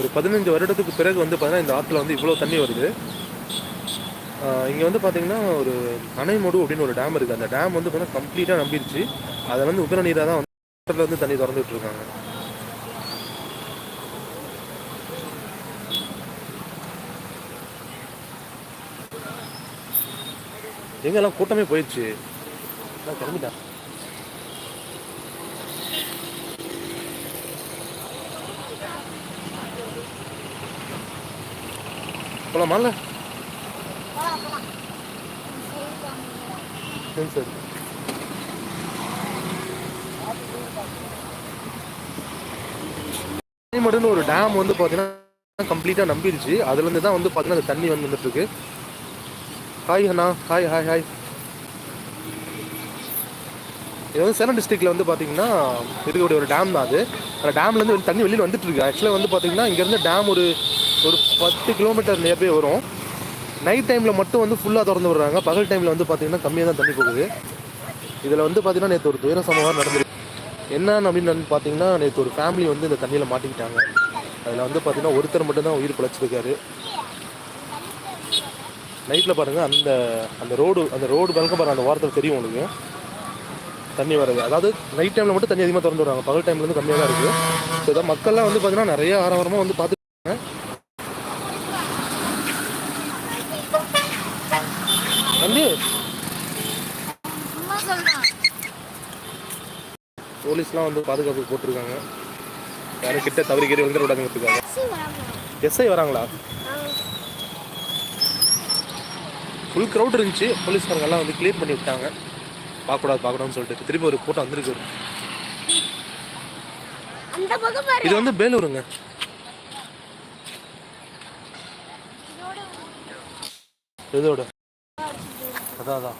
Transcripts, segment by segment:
ஒரு பதினஞ்சு வருடத்துக்கு பிறகு வந்து பார்த்தீங்கன்னா இந்த ஆற்றுல வந்து இவ்வளோ தண்ணி வருது. இங்கே வந்து பார்த்தீங்கன்னா ஒரு அணைமடு அப்படின்னு ஒரு டேம் இருக்குது அந்த டேம் வந்து பார்த்தீங்கன்னா கம்ப்ளீட்டாக நம்பிடுச்சு அதை வந்து உபர நீராக தான் வந்து வந்து தண்ணி திறந்துட்டு இருக்காங்க. எங்கெல்லாம் கூட்டமே போயிடுச்சு நான் கிளம்பிட்டேன். போலாமால சரி சரி. மடுன்னு ஒரு டேம் வந்து பார்த்தீங்கன்னா கம்ப்ளீட்டாக நம்பிடுச்சு அதுலேருந்து தான் வந்து பார்த்தீங்கன்னா அந்த தண்ணி வந்து வந்துட்டு இருக்கு ஹாய் அண்ணா. ஹாய் ஹாய் ஹாய் இது வந்து சேலம் டிஸ்ட்ரிக்ட்ல வந்து பார்த்தீங்கன்னா இருக்கக்கூடிய ஒரு டேம் தான் அது. அந்த டேம்லேருந்து தண்ணி வெளியில் வந்துட்டு இருக்கு ஆக்சுவலாக வந்து பார்த்தீங்கன்னா இங்கேருந்து டேம் ஒரு ஒரு பத்து கிலோமீட்டர் நியர்பை வரும். நைட் டைமில் மட்டும் வந்து ஃபுல்லாக திறந்து விடுறாங்க. பகல் டைமில் வந்து பார்த்தீங்கன்னா கம்மியாக தான் தண்ணி போகுது. இதில் வந்து பார்த்தீங்கன்னா நேற்று ஒரு துயர சம்பவம் நடந்திருக்கு. என்னன்னு அப்படின்னு பார்த்தீங்கன்னா நேற்று ஒரு ஃபேமிலி வந்து இந்த தண்ணியில் மாட்டிக்கிட்டாங்க. அதில் வந்து பார்த்திங்கன்னா ஒருத்தர் மட்டும்தான் உயிர் பிழைச்சிருக்காரு. நைட்டில் பாருங்கள் அந்த அந்த ரோடு அந்த ரோடு பழக்க பாருங்கள் அந்த வாரத்தில் தெரியும் உங்களுக்கு. தண்ணி வரது. அதாவது நைட் டைமில் மட்டும் தண்ணி அதிகமாக திறந்து விடுறாங்க. பகல் டைம்லேருந்து கம்மியாக தான் இருக்குது ஸோ இதான் மக்கள்லாம் வந்து பார்த்திங்கன்னா நிறைய ஆரவாரமாக வந்து பார்த்து போலீஸ்லாம் வந்து பாதுகாப்பு போட்டிருக்காங்க. யாரும் கிட்ட தவறி கீறி வந்துட விடாதுங்கிறதுக்காக எஸ்ஐ வராங்களா? ஃபுல் க்ரௌட் இருந்துச்சு. போலீஸ்காரங்க எல்லாம் வந்து க்ளீன் பண்ணி விட்டாங்க. பார்க்கக்கூடாது பார்க்கக்கூடாதுன்னு சொல்லிட்டு. திருப்பி ஒரு கூட்டம் வந்திருக்கு. இது வந்து பேலூருங்க. இதோட. அதான் அதான்.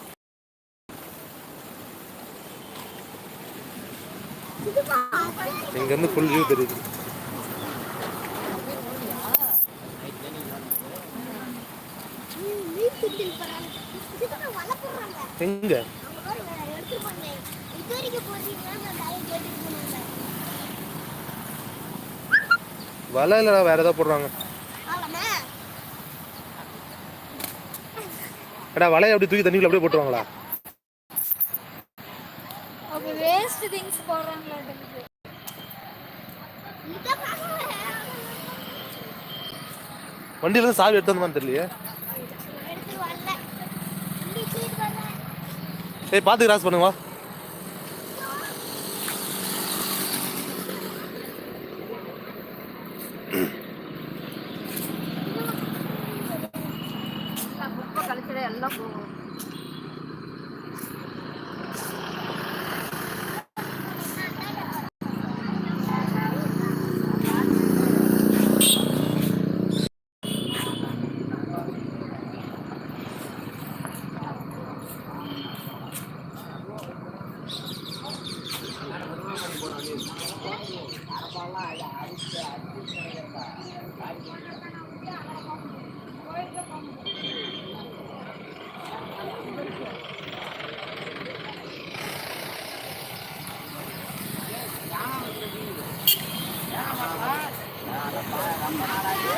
இங்கேருந்து ஃபுல் வியூ தெரியுது. எங்க? வலை இல்லைடா வேற ஏதாவது போடுறாங்க. ஏடா வலையை அப்படி தூக்கி தண்ணிக்குள்ள அப்படியே போட்டுருவாங்களா? இதை பாருங்க வண்டியில சாவி எடுத்து வந்தோம்னு தெரியலையே. ஏய் பார்த்து கிராஸ் பண்ணுங்க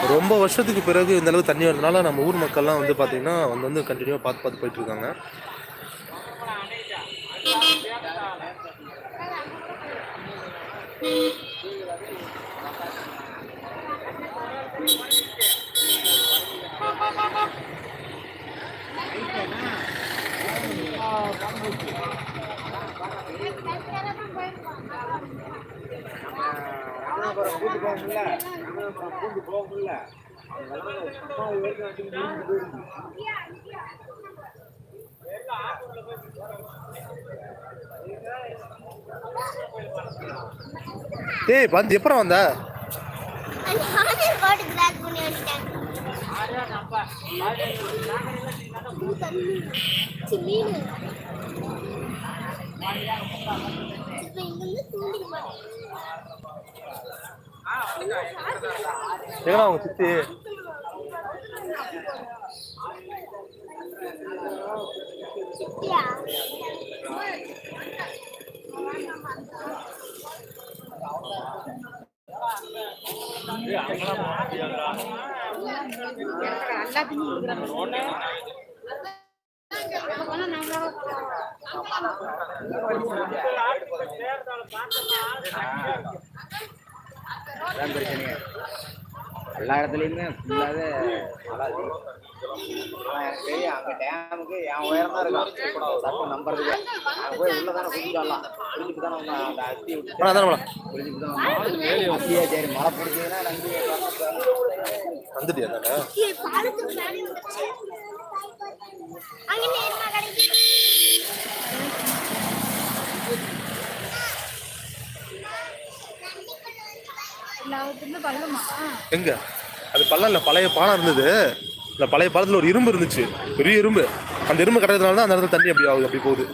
ரொம்ப வருஷத்துக்கு பிறகு இந்த அளவு தண்ணி வரதுனால நம்ம ஊர் மக்கள்லாம் வந்து பார்த்தீங்கன்னா வந்து வந்து கண்டினியூவாக பார்த்து பார்த்து போயிட்டு இருக்காங்க you. ராமநாதபுரம் கூட்டு போக முடியல ராமநாதபுரம் கூட்டு போக முடியல டேய் பந்து எப்பறம் வந்த? மீன் எங்கடா அவங்க சித்தி? சித்தியா அதான் பிரச்சனையே. எல்லா இடத்துலையுமே ஃபுல்லாகவே மழை எனக்கு தெரியும் அங்கே டேமுக்கு என் உயரம் தான் இருக்கான் தப்பு நம்புறதுக்கு. அங்கே போய் உள்ள தானே குடிச்சிடலாம் குடிச்சிட்டு தானே உன்னை அந்த அத்தி விட்டு குடிச்சிட்டு தான். அத்தியா சரி மழை பிடிச்சதுன்னா நம்பி வந்துட்டியா தானே. அங்க எங்க? அது பள்ளம் இல்லை பழைய பாலம் இருந்தது. இந்த பழைய பாலத்தில் ஒரு இரும்பு இருந்துச்சு. பெரிய இரும்பு. அந்த இரும்பு கட்டுறதுனால தான் அந்த இடத்துல தண்ணி அப்படி ஆகுது அப்படி போகுது.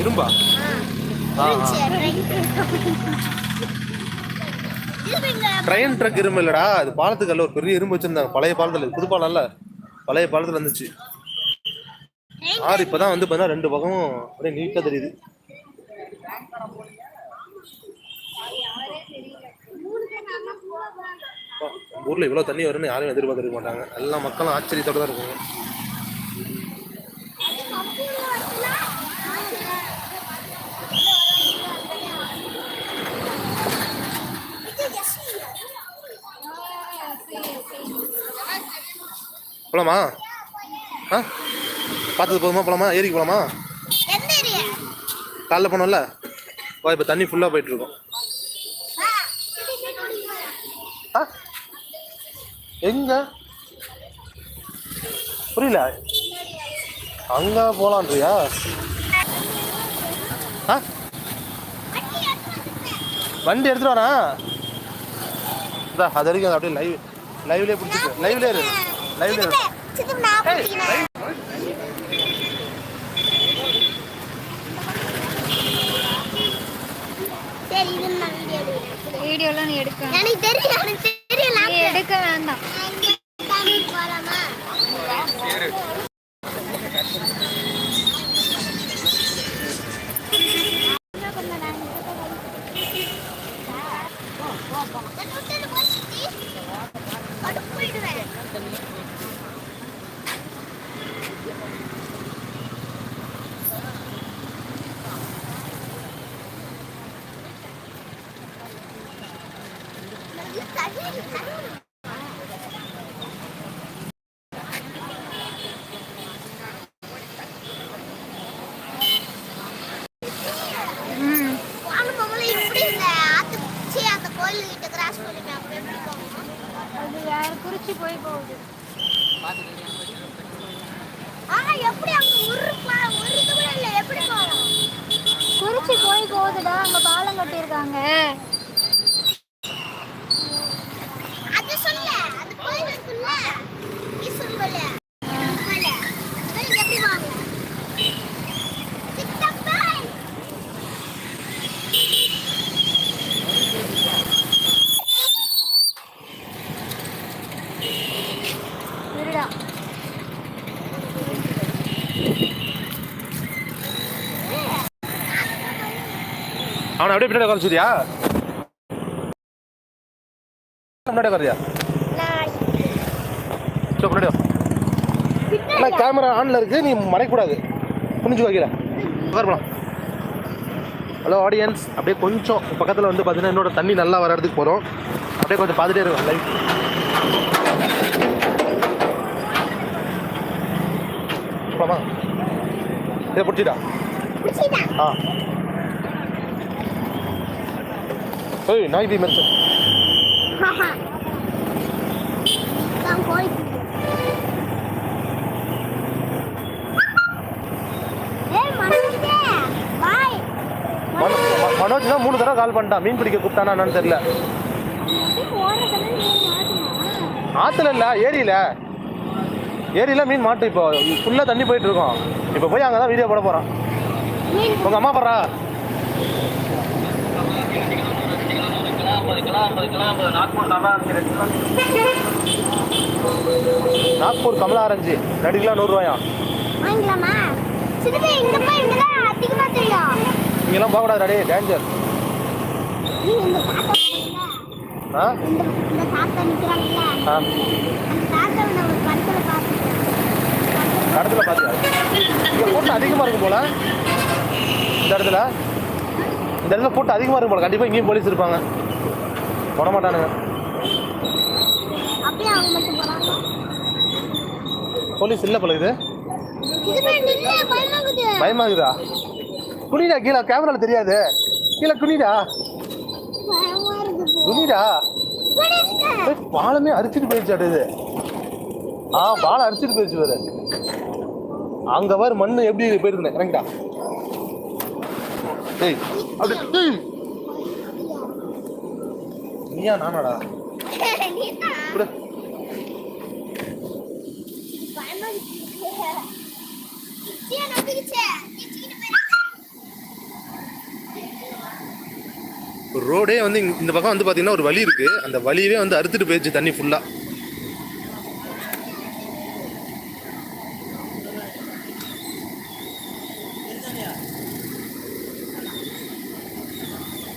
இரும்பு ட்ரெயின் ட்ராக் இரும்பு. இல்லடா. அது பாலத்துக்கு ஒரு பெரிய இரும்பு வச்சிருந்தாங்க. பழைய பாலத்தில் புது பாலம் இல்ல. பழைய பாலத்தில் இருந்துச்சு train ஆறு இப்பதான் வந்து பார்த்தா ரெண்டு பக்கமும் அப்படியே நீட்டா தெரியுது. ஊர்ல இவ்வளவு தண்ணி வரும்னு யாரும் எதிர்பார்த்திருக்க மாட்டாங்க. எல்லா மக்களும் ஆச்சரியத்தோட தான் இருக்குங்க. போலாமா? ஆ? பார்த்தது போதுமா போலாமா? ஏரிக்கு போலாமா? காலைல போனோம்ல? வா இப்போ தண்ணி ஃபுல்லாக போயிட்டு இருக்கோம் ஆ, எங்க? புரியல. அங்க போலான்றியா? ஆ? வண்டி எடுத்துட்டு வரா இதா அது வரைக்கும் அப்படியே லைவ் லைவ்லேயே பிடிச்சிட்டு லைவ்லேயே இரு. லைவ்லேயே இரு சித்தப்பு, நான் ஏய், பிடிக்கிறேன். சரி இது நான் வீடியோ எடுக்கிறேன். வீடியோலாம் நீ எடுக்க எனக்கு தெரியும் எனக்கு நான் எடுக்க வேண்டாம் தண்ணி போலாமா ம் வாங்க போகும்போது இப்படி இந்த ஆத்து சீ, அந்த கோயில்கிட்ட கிராஸ் பண்ணிட்டு அப்ப எப்படி போகணும் அது வேற குறிச்சி போய் போகுது ஆனா எப்படி அங்க ஒரு உருக்கு கூட இல்ல எப்படி போகணும் குறிச்சி போய் போகுதுடா அங்க பாலம் கட்டியிருக்காங்க. அவனை அப்படியே பின்னாடி உட்கார சொல்லியா முன்னாடி உட்காரியா சோ முன்னாடி கேமரா ஆன்ல இருக்கு நீ மறைக்கூடாது புரிஞ்சு வைக்கல உட்கார போலாம். ஹலோ ஆடியன்ஸ் அப்படியே கொஞ்சம் பக்கத்தில் வந்து பார்த்தீங்கன்னா என்னோட தண்ணி நல்லா வர இடத்துக்கு போகிறோம் அப்படியே கொஞ்சம் பார்த்துட்டே இருக்கும் லைவ் போலாமா? இதை பிடிச்சிட்டா? ஆ. ஏய் நாய் கோயில் ஏய் மனோஜே பாய் மனோஜ் தான் மூணு தடவை கால் பண்ணிட்டான் மீன் பிடிக்க கூப்பிட்டானா என்னன்னு தெரியல. ஆத்துல இல்ல ஏரியில. ஏரியில மீன் மாட்டு இப்போ. ஃபுல்லா தண்ணி போயிட்டு இருக்கோம். இப்போ போய் அங்கே தான் வீடியோ போட போறோம். உங்க அம்மா படுறா நாக்பூர் கமலா ஆரஞ்சு ரெண்டு கிலோ நூறுரூவாயா இங்கெல்லாம் போகக்கூடாது டே டேஞ்சர்? ஆ? ஆ. இடத்துல இங்கே போட்டு அதிகமாக இருக்கும் போல. இந்த இடத்துல. இந்த இடத்துல போட்டு அதிகமாக இருக்கும் போல. கண்டிப்பாக இங்கேயும் போலீஸ் இருப்பாங்க. போட மாட்டானுங்க போலீஸ் இல்லை போல இது. பயமாகுது. குனிடா கீழே கேமரால தெரியாது. கீழே குனிடா. குனிடா. பாலமே அரிச்சிட்டு போயிடுச்சு இது. ஆ பாலம் அரிச்சிட்டு போயிடுச்சு பாரு. அங்க பாரு மண்ணு எப்படி போயிருந்தேன் கரெக்டா ஏய் அப்படி. நீயா நானாடா? ரோடே வந்து இந்த பக்கம் வந்து பாத்தீங்கன்னா ஒரு வழி இருக்கு. அந்த வழியவே வந்து அறுத்துட்டு போயிடுச்சு தண்ணி ஃபுல்லா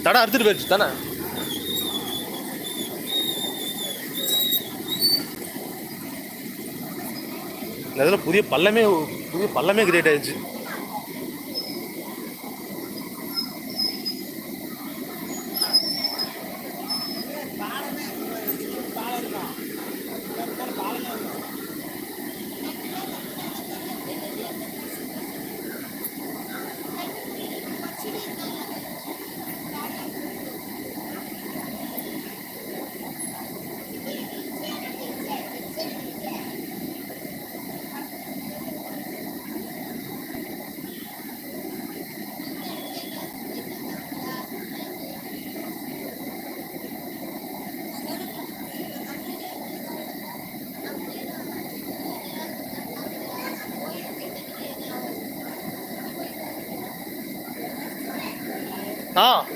தடை அறுத்துட்டு போயிடுச்சு தானே? அதில் புதிய பள்ளமே புதிய பள்ளமே கிரியேட் ஆயிடுச்சு. ஆ